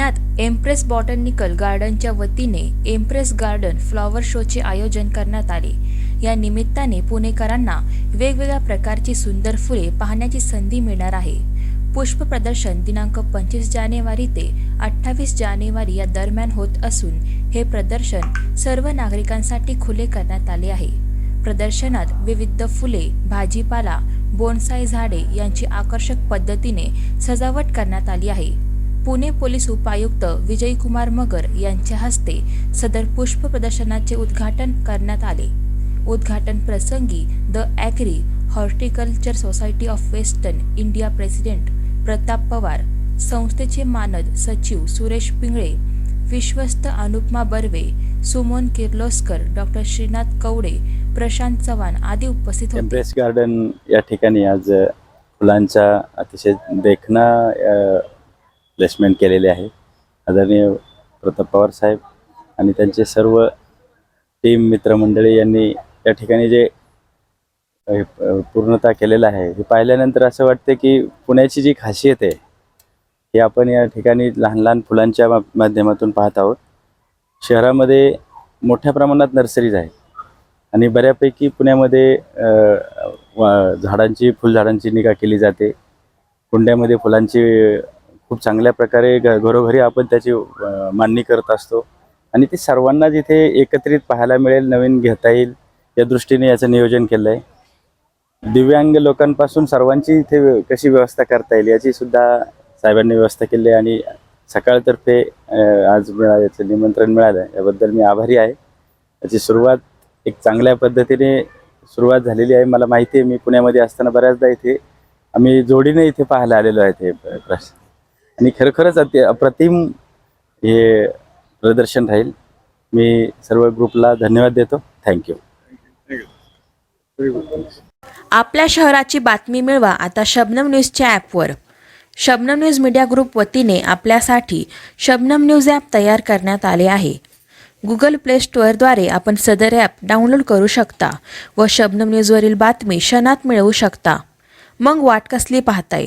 पुण्यात empress botanical गार्डनच्या वतीने एम्प्रेस गार्डन फ्लॉवर शोचे आयोजन करण्यात आले. या निमित्ताने पुणेकरांना वेगवेगळ्या प्रकारची सुंदर फुले पाहण्याची संधी मिळणार आहे. पुष्प प्रदर्शन दिनांक पंचवीस जानेवारी ते अठ्ठावीस जानेवारी या दरम्यान होत असून हे प्रदर्शन सर्व नागरिकांसाठी खुले करण्यात आले आहे. प्रदर्शनात विविध फुले भाजीपाला बोनसाई झाडे यांची आकर्षक पद्धतीने सजावट करण्यात आली आहे. पुणे पोलीस उपायुक्त विजयकुमार मगर यांच्या हस्ते सदर पुष्प प्रदर्शनाचे उद्घाटन करण्यात आले. उद्घाटन प्रसंगी the agri horticulture society of western India president Pratap Pawar संस्थेचे मानद सचिव सुरेश पिंगळे विश्वस्त अनुपमा बर्वे सुमन किर्लोस्कर डॉक्टर श्रीनाथ कवडे प्रशांत चव्हाण आदी उपस्थित होते. प्रेस गार्डन या ठिकाणी आज फुलांचा अतिशय देखणा प्लेसमेंट केलेले आहे. आदरणीय प्रताप पवार साहेब आणि त्यांचे सर्व टीम मित्रमंडळी यांनी या ठिकाणी जे पूर्णता केलेलं आहे हे पाहिल्यानंतर असं वाटतं की पुण्याची जी खासियत आहे ही आपण या ठिकाणी लहान लहान फुलांच्या मा- माध्यमातून पाहत आहोत. शहरामध्ये मोठ्या प्रमाणात नर्सरीज आहेत आणि बऱ्यापैकी पुण्यामध्ये झाडांची फुलझाडांची निगा केली जाते. कुंड्यामध्ये फुलांची खूप चांगल्या प्रकारे घ घरोघरी आपण त्याची मांडणी करत असतो. आणि ती सर्वांना जिथे एकत्रित पाहायला मिळेल नवीन घेता येईल या दृष्टीने याचं नियोजन केलं आहे दिव्यांग लोकांपासून सर्वांची इथे व्य- कशी व्यवस्था करता येईल याची सुद्धा साहेबांनी व्यवस्था केली आहे आणि सकाळतर्फे आज याचं निमंत्रण मिळालं. याबद्दल मी आभारी आहे. याची सुरुवात एक चांगल्या पद्धतीने सुरुवात झालेली आहे. मला माहिती आहे मी पुण्यामध्ये असताना बऱ्याचदा इथे आम्ही जोडीने इथे पाहायला आलेलो आहे ते प्रश्न. आणि खरोखरच अति अप्रतिम हे प्रदर्शन राहील. मी सर्व ग्रुपला धन्यवाद देतो. थँक्यू आपल्या शहराची बातमी मिळवा आता शबनम न्यूजच्या ॲपवर. शबनम न्यूज मीडिया ग्रुप वतीने आपल्यासाठी शबनम न्यूज ॲप तयार करण्यात आले आहे. गुगल प्ले स्टोअरद्वारे आपण सदर ॲप डाउनलोड करू शकता व शबनम न्यूजवरील बातमी क्षणात मिळवू शकता. मग वाट कसली पाहताय?